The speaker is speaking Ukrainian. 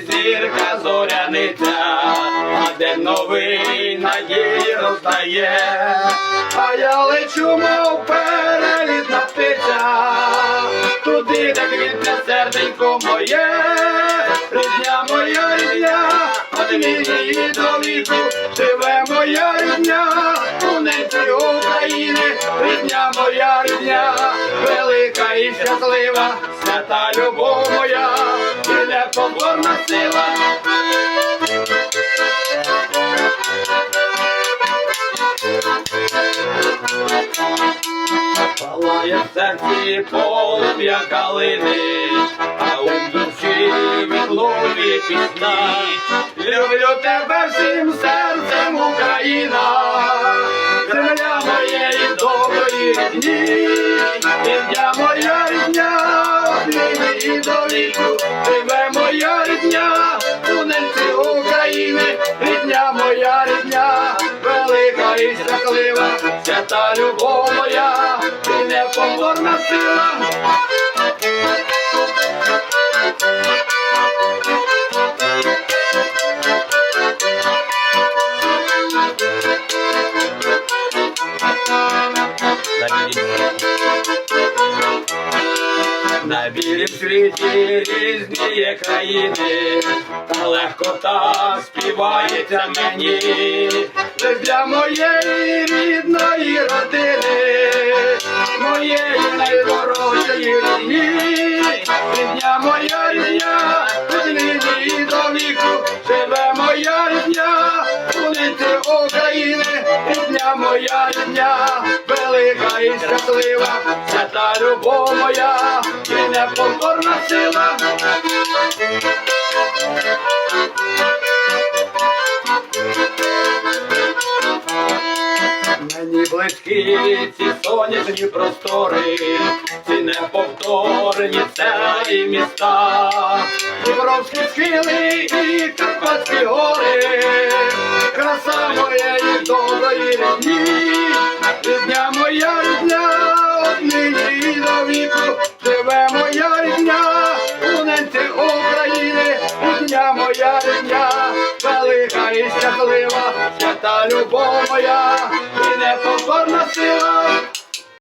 зірка зоряниця, а де новий надії роздає, а я лечу, мов перелітна птиця, туди, де квітне серденько моє, рідня моя рідня, од її до віку, живе моя рідня, у неї України, рідня моя рідня, велика і щаслива, свята любов непоборна сила. Палає в серці полум'я калини, а у душі відлові пісна. Люблю тебе всім серцем, Україна, земля моєї доброї рідні, рідня моя рідня, однині і до віку, велика і щаслива, свята любов моя, і непоборна сила. На білім світі різні країни, та легко та співається мені, Лиш для моєї рідної родини, моєї найдорожчої рідні, рідня моя рідня, нині і до віку живе моя рідня, вулиці України, рідня моя рідня, велика і щаслива, свята любов моя, і непокорна сила. Мені ці сонячні простори, ці неповторні царі міста, Дніпровські схили і Карпатські гори, краса моєї доброї рідні, рідня моя рідня, однині і до віку живе моя рідня, у ненці України, рідня моя рідня, велика і щаслива, свята любов моя, і непокорна сила.